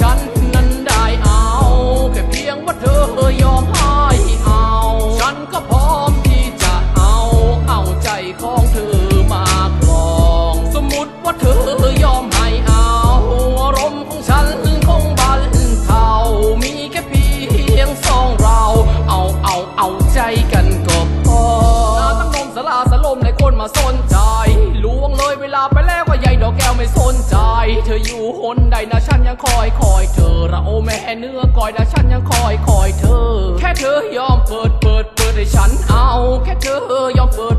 ฉันนั้นได้เอา แค่เพียงว่าเธอยอมให้เอา ฉันก็พร้อมที่จะเอา เอาใจของเธอมาครอง สมมติว่าเธอยอมให้เอาอารมณ์ของฉันคงบรรเทามีแค่เพียงสองเรา เอาเอาเอาใจกันก็พอ สลาสลมในคนมาสนใจลวงเลยเวลาไปแล้วก็ใหญ่ดอกแก้วไม่สนใจ เธออยู่หนใดนะฉันยังคอยคอยเธอระโอแม่เนื้อก้อยนะฉันยังคอยคอยเธอ แค่เธอยอมเปิดเปิดเปิดให้ฉันเอา แค่เธอยอมเปิด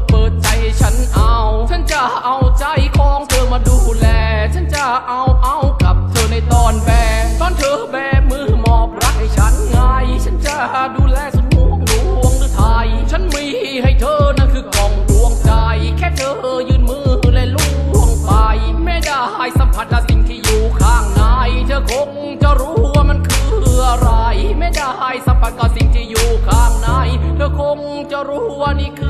งจ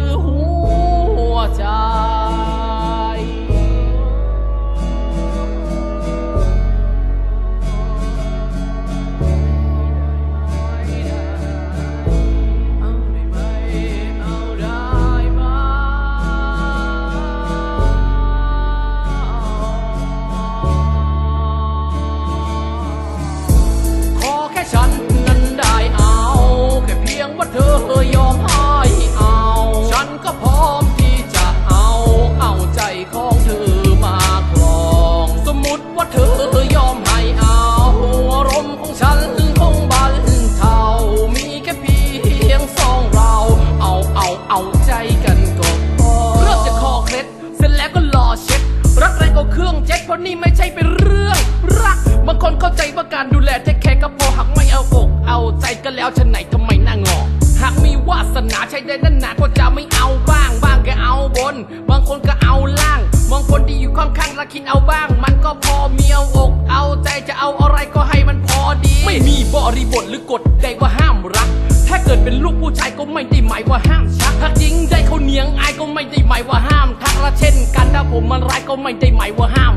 เพราะนี่ไม่ใช่เป็นเรื่องรักบางคนเข้าใจว่าการดูแลเทคแคร์ก็พอหากไม่เอาอก เอาใจก็แล้วฉันไหนทำไมน้างอหากมีวาสนาใช้ได้นั่นหนาก็จะไม่เอาบ้างบ้างก็เอาบน บางคนก็เอาล่างบางคนที่อยู่ข้างๆรักคิดเอาบ้าง มันก็พอมีเอาอก เอาใจจะเอาอะไรก็ให้มันพอดี ไม่มีบริบทหรือกฎใดว่าห้ามรัก ถ้าเกิดเป็นลูกผู้ชายก็ไม่ได้หมายว่าห้ามชักหากยิงได้เขาเนียงอายก็ไม่ได้หมายว่าห้ามทักละเช่น กันถ้าผมมันร้ายก็ไม่ได้หมายว่าห้าม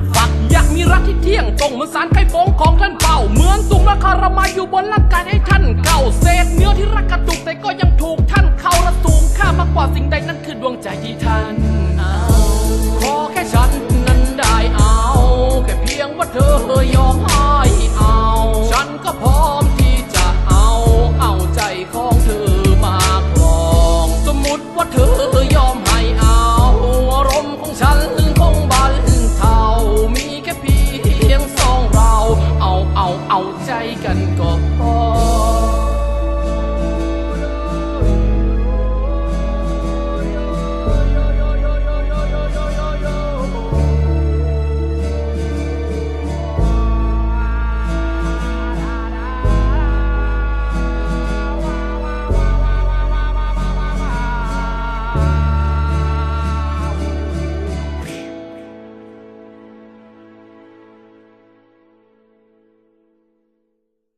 รักที่เที่ยงตรงเหมือนสารไข่ฟงของท่านเป่าเหมือนตุงและคารมาอยู่บนร่างกายให้ท่านเก่าเศษเนื้อที่รักกระดูกแต่ก็ยังถูกท่านเข้าระสูงค่ามากกว่าสิ่งใดนั่นคือดวงใจที่ท่าน